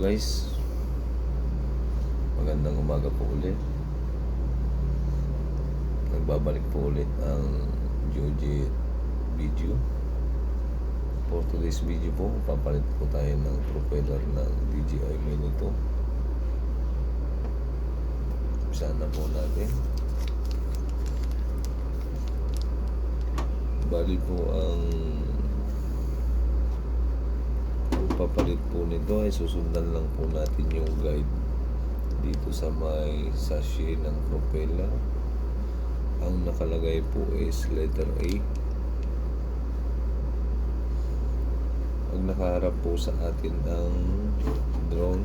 guys. Magandang umaga po ulit. Nagbabalik po ulit ang Joji video. For today's video po Papalit po tayo ng propeller ng DJI Mini 2 Sana po natin. Bali po ang papalit po nito ay susundan lang po natin yung guide dito sa may sachet ng propeller ang nakalagay po is letter A. Pag nakaharap po sa atin ang drone.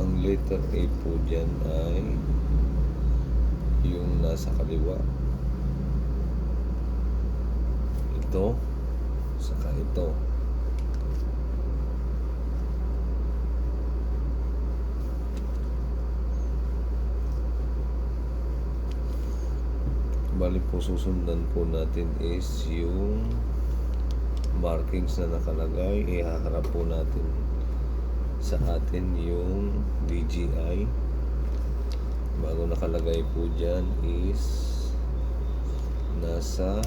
Ang letter A po dyan ay yung nasa kaliwa. Ito saka ito bali po susundan po natin is yung markings na nakalagay. Ihaharap po natin sa atin yung DJI bago nakalagay po dyan is nasa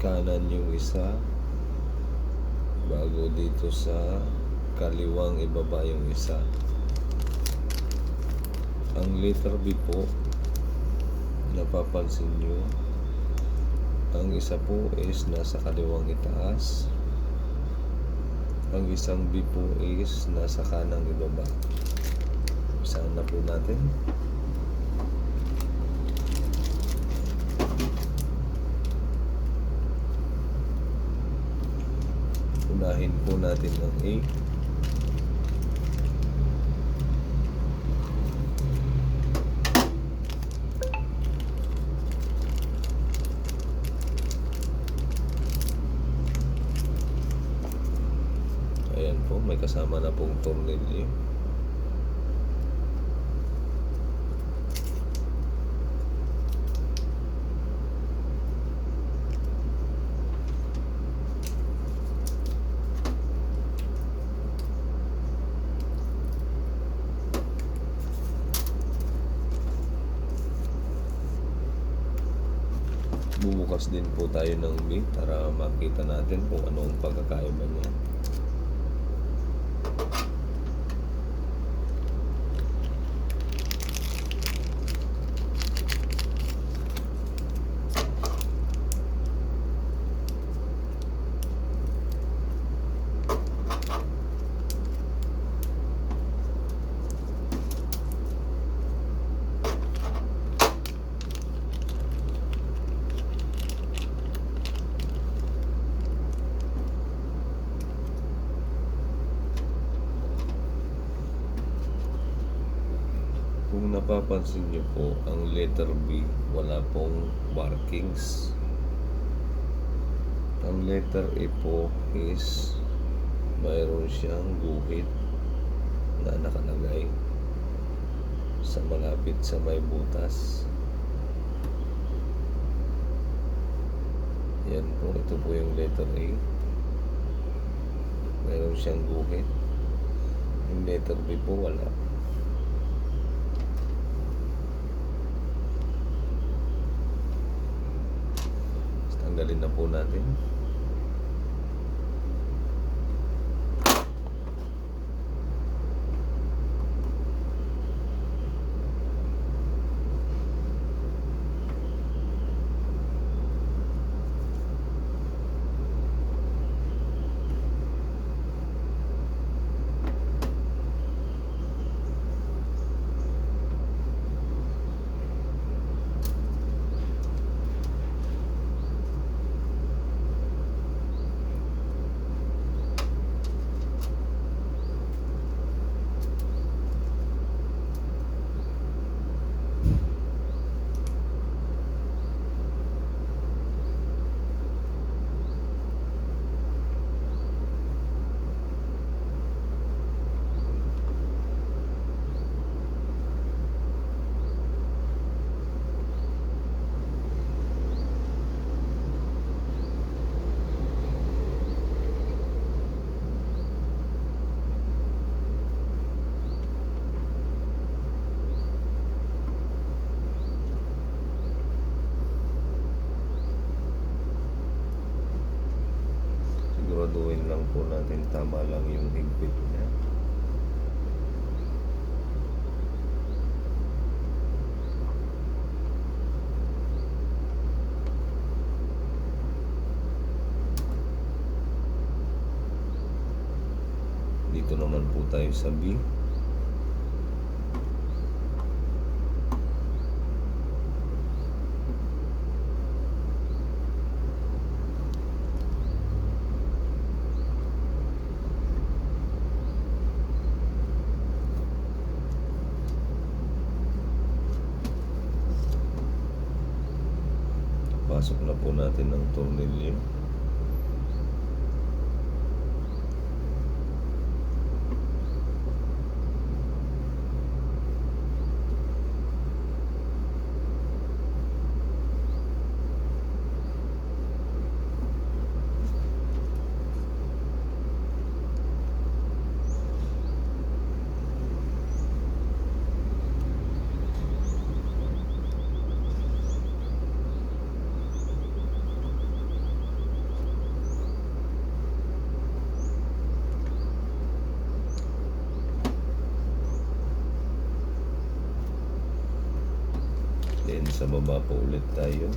kanan yung isa. Bago dito sa kaliwang ibaba yung isa. Ang letter B po napapansin nyo? Ang isa po is nasa kaliwang itaas. Ang isang B po is nasa kanang ibaba. Saan na po natin? Unahin po natin ang A po, may kasama na pong tornilyo. Bubukas din po tayo ng meat para makita natin kung ano ang pagkakaiba niya. Kung napapansin niyo po, ang letter B wala pong markings. Ang letter A po is mayroon siyang guhit na nakalagay sa malapit sa may butas. Yan po, ito po yung letter A. Mayroon siyang guhit. Yung letter B po wala. Tanggalin na po natin. Po natin tama lang yung higpit niya. Dito naman po tayo sa B. Pasok na po natin ng tornilyo. Then sa baba po ulit tayo.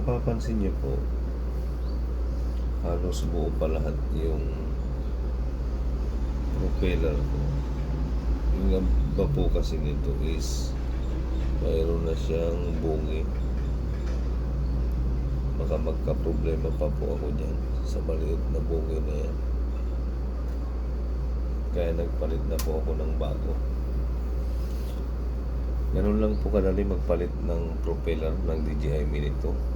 Kung napapansin niyo po, halos buo pa lahat yung propeller ko. Yung iba po kasi nito is mayroon na siyang bungi. Baka magka-problema pa po ako dyan sa maliit na bungi na yan. Kaya nagpalit na po ako ng bago. Ganun lang po kadali magpalit ng propeller ng DJI Mini 2.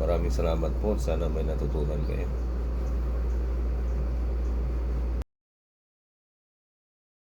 Maraming salamat po. Sana may natutunan kayo.